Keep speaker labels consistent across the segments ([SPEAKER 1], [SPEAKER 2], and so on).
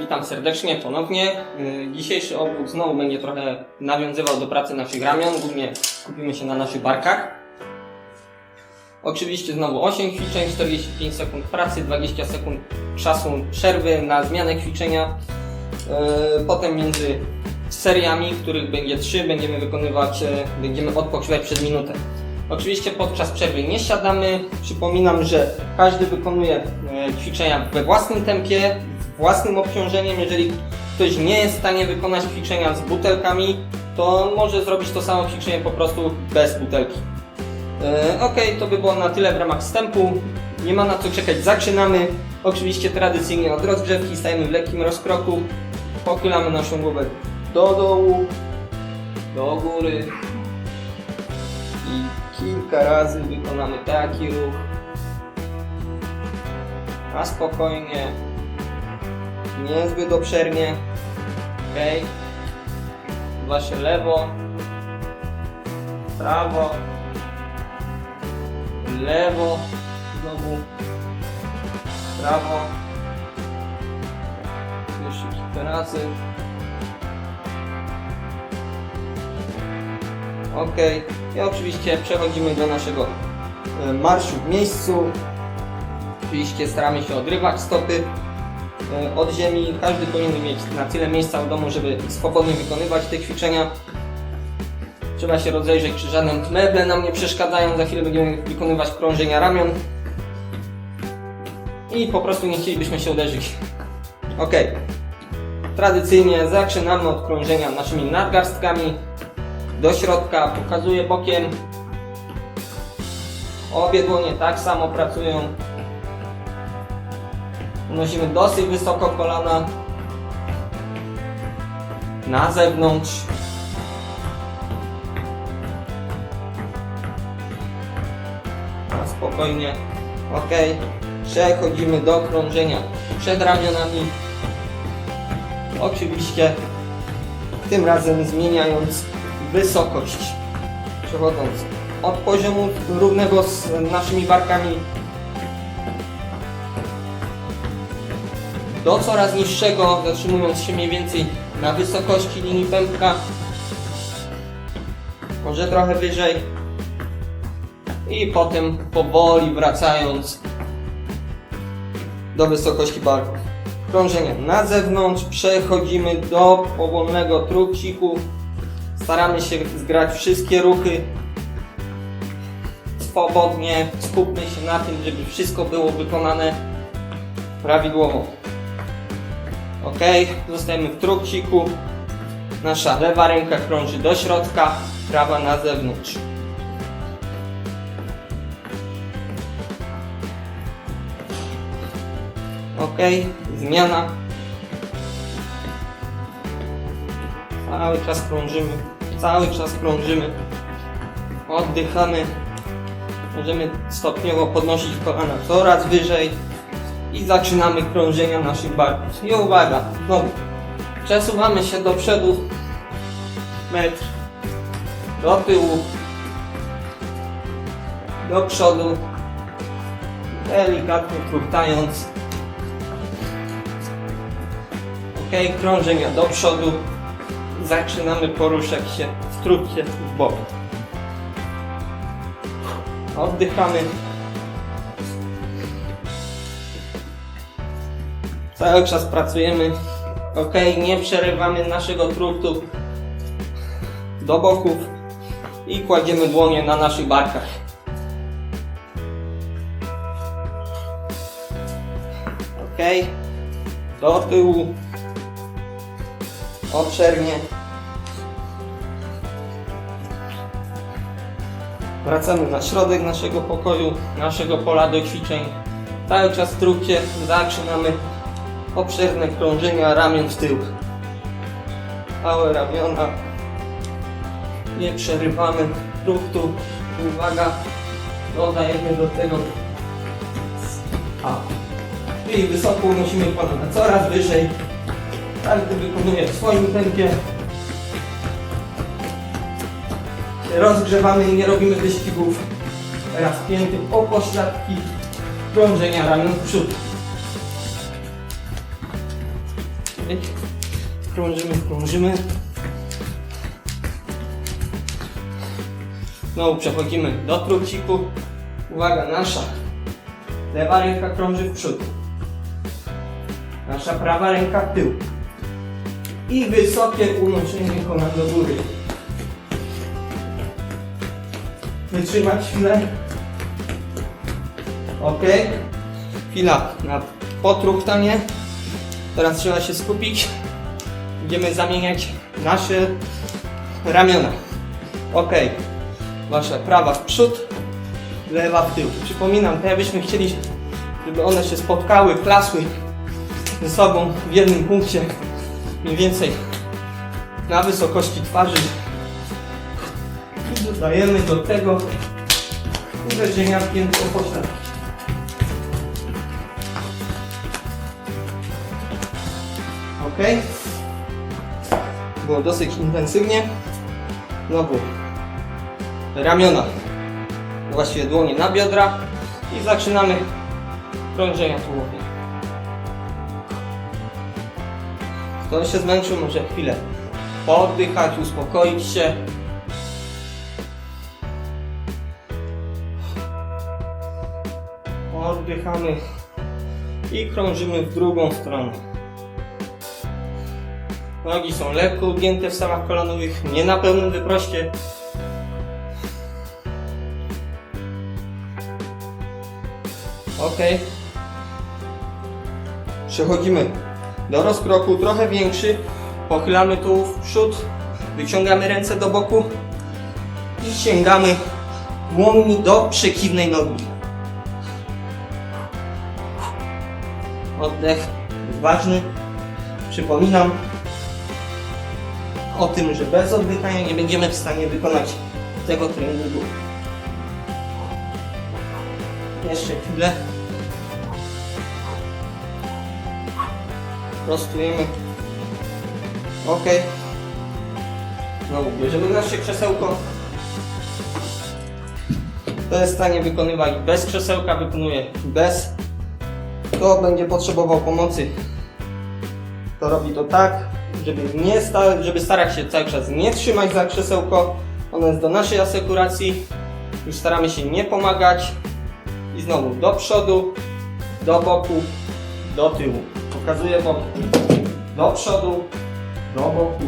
[SPEAKER 1] Witam serdecznie ponownie. Yy, Dzisiejszy obwód znowu będzie trochę nawiązywał do pracy naszych ramion. Głównie skupimy się na naszych barkach. Oczywiście znowu 8 ćwiczeń, 45 sekund pracy, 20 sekund czasu przerwy na zmianę ćwiczenia. Yy, Potem między seriami, których będzie 3, będziemy wykonywać, e, będziemy odpoczywać przez minutę. Oczywiście podczas przerwy nie siadamy. Przypominam, że każdy wykonuje ćwiczenia we własnym tempie, własnym obciążeniem. Jeżeli ktoś nie jest w stanie wykonać ćwiczenia z butelkami, to może zrobić to samo ćwiczenie po prostu bez butelki. E, ok, to by było na tyle w ramach wstępu. Nie ma na co czekać, zaczynamy. Oczywiście tradycyjnie od rozgrzewki stajemy w lekkim rozkroku. Pochylamy naszą głowę do dołu, do góry, i kilka razy wykonamy taki ruch. A spokojnie. Niezbyt obszernie. Ok. Wasze lewo. Prawo. Lewo. Znowu. Prawo. Jeszcze kilka razy. Ok. I oczywiście przechodzimy do naszego e, marszu w miejscu. Oczywiście staramy się odrywać stopy od ziemi. Każdy powinien mieć na tyle miejsca w domu, żeby swobodnie wykonywać te ćwiczenia. Trzeba się rozejrzeć, czy żadne meble nam nie przeszkadzają. Za chwilę będziemy wykonywać krążenia ramion. I po prostu nie chcielibyśmy się uderzyć. Ok. Tradycyjnie zaczynamy od krążenia naszymi nadgarstkami do środka, pokazuję bokiem. Obie dłonie tak samo pracują. Unosimy dosyć wysoko kolana. Na zewnątrz. Spokojnie. Ok. Przechodzimy do krążenia przed ramionami. Oczywiście tym razem zmieniając wysokość. Przechodząc od poziomu równego z naszymi barkami do coraz niższego, zatrzymując się mniej więcej na wysokości linii pępka. Może trochę wyżej. I potem powoli wracając do wysokości barków. Krążenie na zewnątrz, przechodzimy do powolnego truksiku. Staramy się zgrać wszystkie ruchy swobodnie. Skupmy się na tym, żeby wszystko było wykonane prawidłowo. Ok, zostajemy w truksiku. Nasza lewa ręka krąży do środka, prawa na zewnątrz. Ok, zmiana. Cały czas krążymy, cały czas krążymy. Oddychamy. Możemy stopniowo podnosić kolana coraz wyżej i zaczynamy krążenia naszych barków. I uwaga, znowu przesuwamy się do przodu metr, do tyłu, do przodu, delikatnie truchtając. Ok, krążenia do przodu, zaczynamy poruszać się w trupcie w bok. Oddychamy. Cały czas pracujemy. Ok, nie przerywamy naszego truptu do boków i kładziemy dłonie na naszych barkach. Ok, do tyłu, obszernie. Wracamy na środek naszego pokoju, naszego pola do ćwiczeń. Cały czas w zaczynamy obszerne krążenia ramion w tył. Małe ramiona. Nie przerywamy truptu. Uwaga, dodajemy do tego a. Czyli wysoko unosimy kolana coraz wyżej. Każdy wykonuje w swoim tempie. Rozgrzewamy i nie robimy wyścigów. Teraz pięty o pośladki krążenia ramion w przód. Krążymy, krążymy. Znowu przechodzimy do truciku. Uwaga, nasza lewa ręka krąży w przód. Nasza prawa ręka w tył. I wysokie unoszenie kolan do góry. Wytrzymać chwilę. Ok. Chwila na potruchtanie. Teraz trzeba się skupić. Będziemy zamieniać nasze ramiona. Ok. Wasza prawa w przód, lewa w tył. Przypominam, tak jakbyśmy chcieli, żeby one się spotkały, klasły ze sobą w jednym punkcie, mniej więcej na wysokości twarzy. I dodajemy do tego uderzenia w piętro pośladki. Było dosyć intensywnie. Znowu ramiona, właściwie dłonie na biodra i zaczynamy krążenia tułowia. Kto się zmęczył, może chwilę poddychać, uspokoić się. Oddychamy i krążymy w drugą stronę. Nogi są lekko ugięte w stawach kolanowych, nie na pełnym wyproście. Ok. Przechodzimy do rozkroku, trochę większy. Pochylamy tu w przód, wyciągamy ręce do boku i sięgamy dłońmi do przeciwnej nogi. Oddech ważny. Przypominam o tym, że bez oddychania nie będziemy w stanie wykonać tego treningu. Jeszcze chwilę. Prostujemy. Ok. Znowu bierzemy nasze krzesełko. To jest w stanie wykonywać bez krzesełka, wykonuje bez. Kto będzie potrzebował pomocy, to robi to tak, żeby, nie sta- żeby starać się cały czas nie trzymać za krzesełko. Ono jest do naszej asekuracji. Już staramy się nie pomagać. I znowu do przodu, do boku, do tyłu. Pokazuję boki. Do przodu, do boku,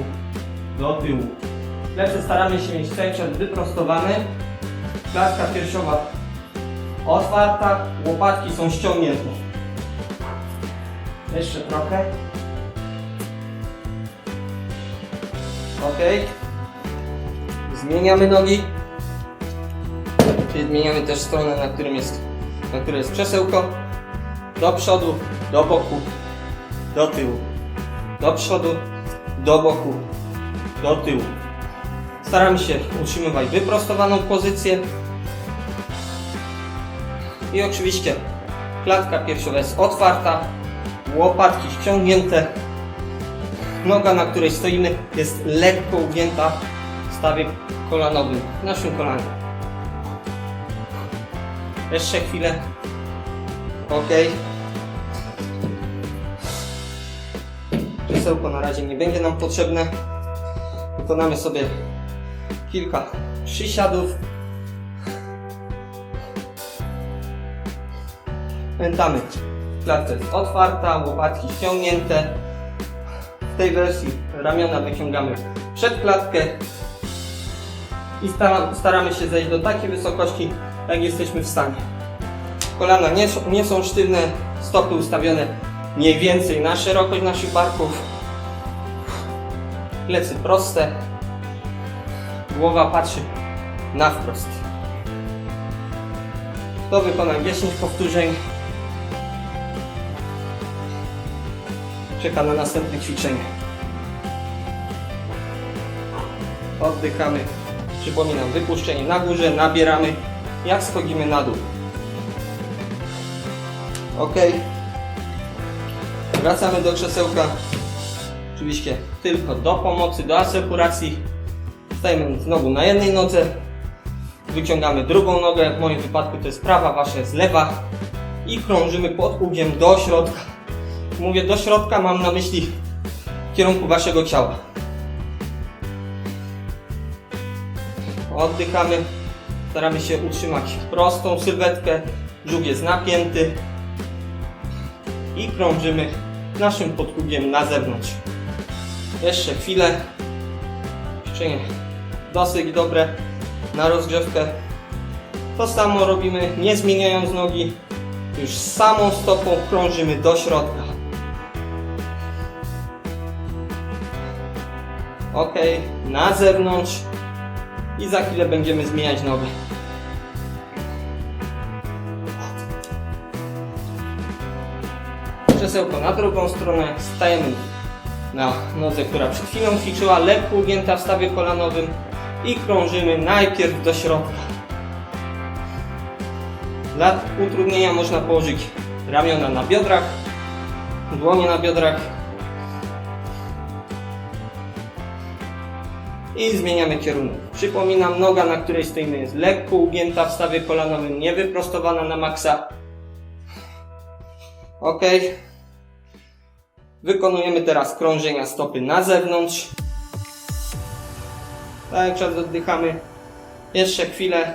[SPEAKER 1] do tyłu. Plecy staramy się mieć cały czas wyprostowane. Klatka piersiowa otwarta, łopatki są ściągnięte. Jeszcze trochę. Ok. Zmieniamy nogi. Czyli zmieniamy też stronę, na którym jest, na której jest krzesełko. Do przodu, do boku, do tyłu. Do przodu, do boku, do tyłu. Staramy się utrzymywać wyprostowaną pozycję. I oczywiście klatka piersiowa jest otwarta, łopatki ściągnięte. Noga, na której stoimy, jest lekko ugięta w stawie kolanowym, w naszym kolanie. Jeszcze chwilę. Ok. Krzesełko na razie nie będzie nam potrzebne. Wykonamy sobie kilka przysiadów. Pamiętamy, klatka jest otwarta, łopatki ściągnięte. Tej wersji ramiona wyciągamy przed klatkę i stara- staramy się zejść do takiej wysokości, jak jesteśmy w stanie. Kolana nie, nie są sztywne, stopy ustawione mniej więcej na szerokość naszych barków. Plecy proste, głowa patrzy na wprost. To wykonam 10 powtórzeń. Czeka na następne ćwiczenie. Oddychamy. Przypominam, wypuszczenie na górze, nabieramy, jak schodzimy na dół. Ok. Wracamy do krzesełka. Oczywiście tylko do pomocy, do asekuracji. Stajemy znowu na jednej nodze. Wyciągamy drugą nogę. W moim wypadku to jest prawa, wasza jest lewa. I krążymy pod ugiem do środka. Mówię do środka, mam na myśli w kierunku waszego ciała. Oddychamy. Staramy się utrzymać prostą sylwetkę. Brzuch jest napięty. I krążymy naszym podkugiem na zewnątrz. Jeszcze chwilę. Ćwiczenie dosyć dobre na rozgrzewkę. To samo robimy, nie zmieniając nogi. Już samą stopą krążymy do środka. Ok, na zewnątrz i za chwilę będziemy zmieniać nogę. Krzesełko na drugą stronę, stajemy na nodze, która przed chwilą ćwiczyła, lekko ugięta w stawie kolanowym i krążymy najpierw do środka. Dla utrudnienia można położyć ramiona na biodrach, dłonie na biodrach i zmieniamy kierunek. Przypominam, noga, na której stoimy jest lekko ugięta w stawie kolanowym, nie wyprostowana na maksa. Ok. Wykonujemy teraz krążenia stopy na zewnątrz. Tak, czas oddychamy. Jeszcze chwilę.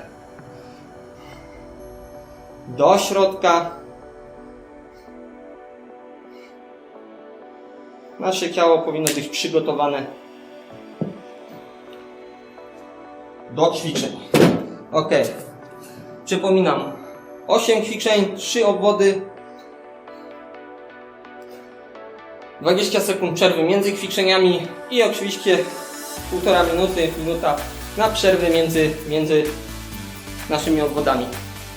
[SPEAKER 1] Do środka. Nasze ciało powinno być przygotowane do ćwiczeń. Ok. Przypominam. 8 ćwiczeń, 3 obwody, 20 sekund przerwy między ćwiczeniami i oczywiście półtora minuty, minuta na przerwy między, między naszymi obwodami.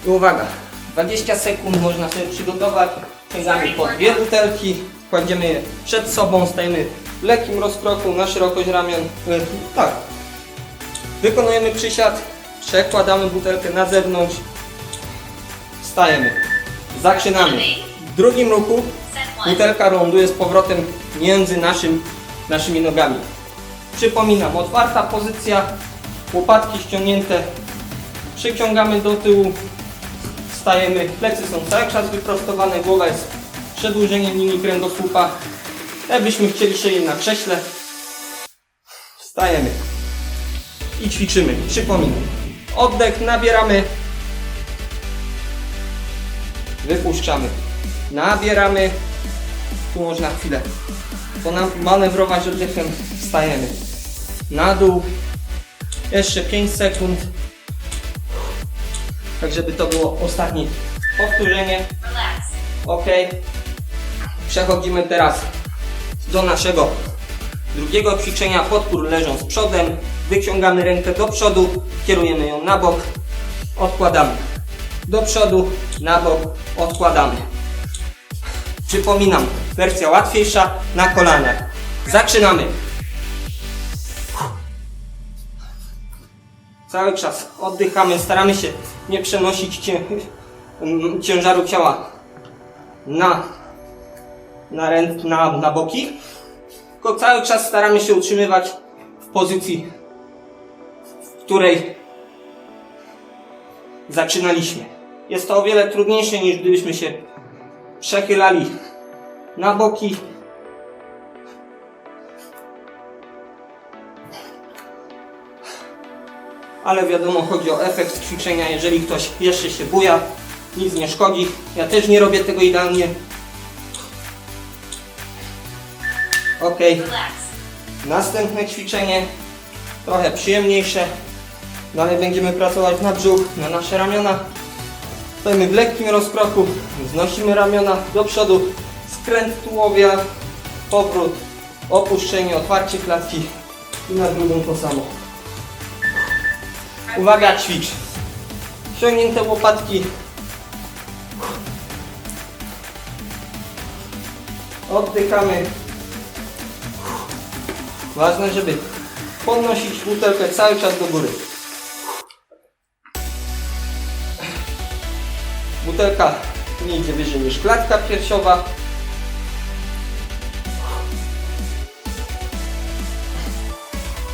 [SPEAKER 1] I uwaga, 20 sekund można sobie przygotować. Sięgamy po dwie butelki, kładziemy je przed sobą, stajemy w lekkim rozkroku na szerokość ramion. Y, Tak. Wykonujemy przysiad, przekładamy butelkę na zewnątrz, stajemy, zaczynamy. W drugim ruchu Butelka ląduje z powrotem między naszym, naszymi nogami. Przypominam, otwarta pozycja, łopatki ściągnięte, przyciągamy do tyłu, stajemy, plecy są cały czas wyprostowane, głowa jest przedłużeniem linii kręgosłupa. Jakbyśmy chcieli siedzieć na krześle, wstajemy i ćwiczymy. Przypominam, oddech, nabieramy, wypuszczamy, nabieramy, tu można chwilę manewrować oddechem, wstajemy. Na dół, jeszcze 5 sekund, tak żeby to było ostatnie powtórzenie, ok, przechodzimy teraz do naszego drugiego ćwiczenia, podpór leżąc przodem, wyciągamy rękę do przodu, kierujemy ją na bok, odkładamy do przodu, na bok, odkładamy. Przypominam, wersja łatwiejsza na kolanach. Zaczynamy. Cały czas oddychamy, staramy się nie przenosić cię, mm, ciężaru ciała na, na, ręk, na, na boki, tylko cały czas staramy się utrzymywać w pozycji, której zaczynaliśmy. Jest to o wiele trudniejsze niż gdybyśmy się przechylali na boki. Ale wiadomo, chodzi o efekt ćwiczenia. Jeżeli ktoś jeszcze się buja, nic nie szkodzi. Ja też nie robię tego idealnie. Ok, następne ćwiczenie, trochę przyjemniejsze. Dalej będziemy pracować na brzuch, na nasze ramiona. Stoimy w lekkim rozkroku, wznosimy ramiona do przodu, skręt tułowia, powrót, opuszczenie, otwarcie klatki i na drugą to samo. Uwaga, ćwicz. Ściągnięte łopatki. Oddychamy. Ważne, żeby podnosić butelkę cały czas do góry. Butelka nie idzie wyżej niż klatka piersiowa.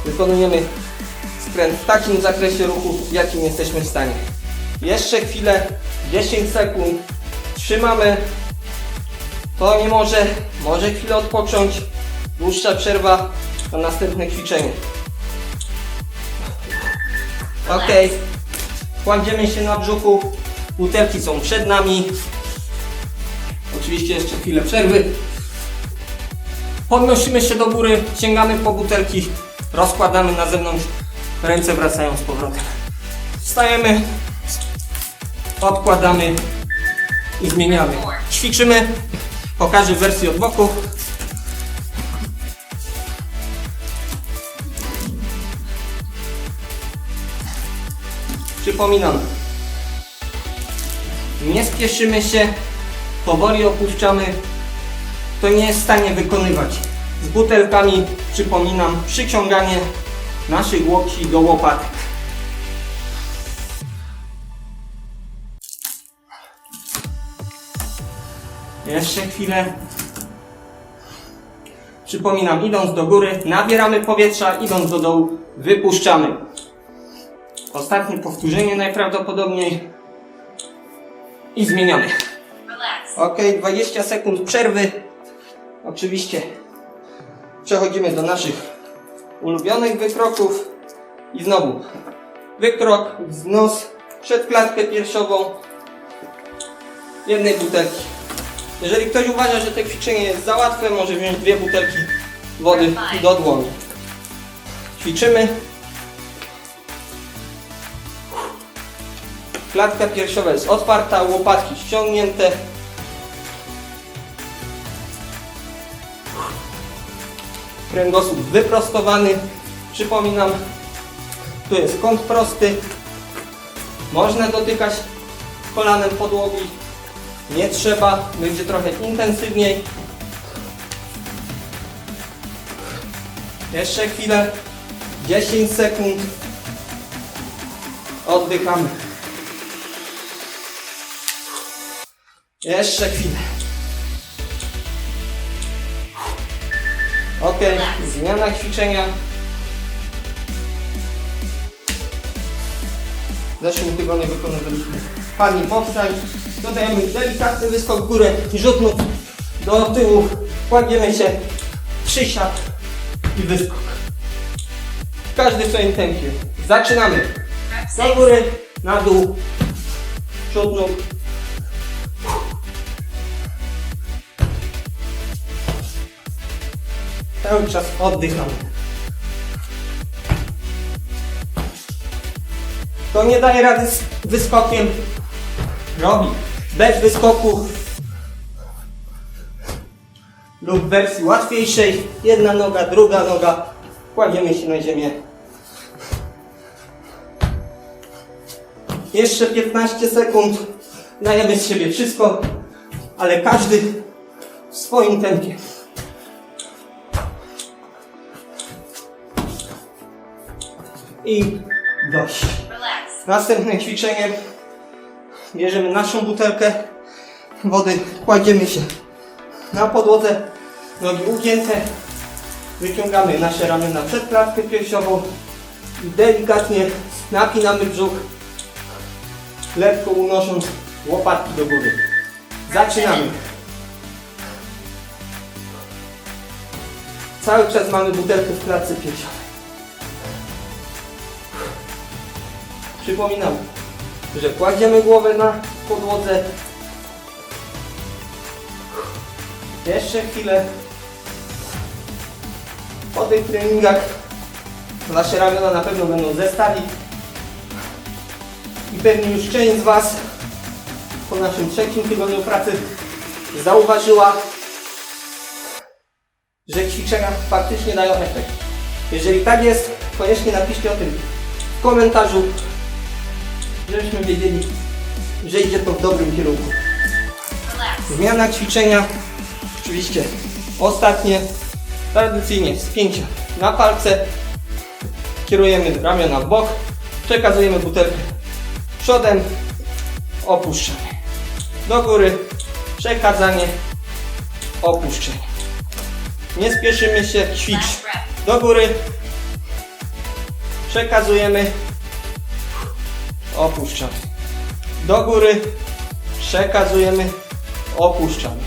[SPEAKER 1] Wykonujemy skręt w takim zakresie ruchu, w jakim jesteśmy w stanie. Jeszcze chwilę, 10 sekund. Trzymamy. To nie może, może chwilę odpocząć. Dłuższa przerwa na następne ćwiczenie. Ok. Kładziemy się na brzuchu. Butelki są przed nami. Oczywiście jeszcze chwilę przerwy. Podnosimy się do góry, sięgamy po butelki, rozkładamy na zewnątrz, ręce wracają z powrotem. Wstajemy, odkładamy i zmieniamy. Ćwiczymy, pokażę wersję od boku. Przypominam, nie spieszymy się, powoli opuszczamy. Kto nie jest w stanie wykonywać z butelkami, przypominam, przyciąganie naszych łokci do łopatek. Jeszcze chwilę. Przypominam, idąc do góry, nabieramy powietrza, idąc do dołu, wypuszczamy. Ostatnie powtórzenie najprawdopodobniej. I zmieniamy.
[SPEAKER 2] Relax.
[SPEAKER 1] Ok, 20 sekund przerwy. Oczywiście przechodzimy do naszych ulubionych wykroków. I znowu wykrok, wznos przed klatkę piersiową jednej butelki. Jeżeli ktoś uważa, że to ćwiczenie jest za łatwe, może wziąć dwie butelki wody do dłoni. Ćwiczymy. Klatka piersiowa jest otwarta, łopatki ściągnięte. Kręgosłup wyprostowany. Przypominam, tu jest kąt prosty. Można dotykać kolanem podłogi. Nie trzeba, będzie trochę intensywniej. Jeszcze chwilę. 10 sekund. Oddychamy. Jeszcze chwilę. Ok, zmiana ćwiczenia. W zeszłym tygodniu wykonywaliśmy pani powstań. Dodajemy delikatny wyskok w górę, rzut nóg do tyłu. Kładziemy się, przysiad i wyskok. Każdy w swoim tempie. Zaczynamy. Do
[SPEAKER 2] six.
[SPEAKER 1] góry, na dół, przód nóg. Cały czas oddychamy. To nie daje rady z wyskokiem. Robi. Bez wyskoku. Lub wersji łatwiejszej. Jedna noga, druga noga. Kładziemy się na ziemię. Jeszcze 15 sekund. Dajemy z siebie wszystko, ale każdy w swoim tempie. I dość. Następne ćwiczenie. Bierzemy naszą butelkę wody, kładziemy się na podłodze, nogi ugięte, wyciągamy nasze ramiona przed klatkę piersiową i delikatnie napinamy brzuch, lekko unosząc łopatki do góry. Zaczynamy. Cały czas mamy butelkę w klatce piersiowej. Przypominam, że kładziemy głowę na podłodze. Jeszcze chwilę. Po tych treningach Wasze ramiona na pewno będą ze stali. I pewnie już część z Was po naszym trzecim tygodniu pracy zauważyła, że ćwiczenia faktycznie dają efekt. Jeżeli tak jest, koniecznie napiszcie o tym w komentarzu, żebyśmy wiedzieli, że idzie to w dobrym kierunku. Zmiana ćwiczenia, oczywiście ostatnie, tradycyjnie spięcia na palce, kierujemy ramiona w bok, przekazujemy butelkę przodem, opuszczamy. Do góry, przekazanie, opuszczenie. Nie spieszymy się, ćwicz. Do góry, przekazujemy, opuszczamy. Do góry, przekazujemy, opuszczamy.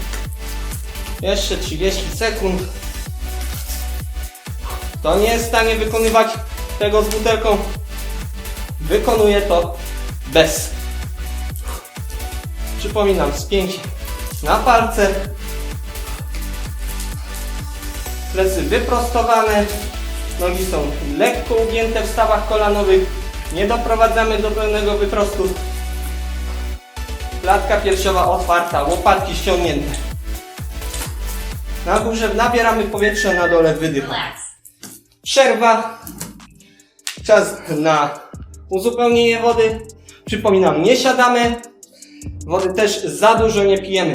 [SPEAKER 1] Jeszcze 30 sekund. Kto nie jest w stanie wykonywać tego z butelką, wykonuje to bez. Przypominam, spięcie na palce, plecy wyprostowane, nogi są lekko ugięte w stawach kolanowych, nie doprowadzamy do pełnego wyprostu. Klatka piersiowa otwarta, łopatki ściągnięte. Na górze nabieramy powietrze, na dole wydych.
[SPEAKER 2] Relax.
[SPEAKER 1] Przerwa. Czas na uzupełnienie wody. Przypominam, nie siadamy. Wody też za dużo nie pijemy.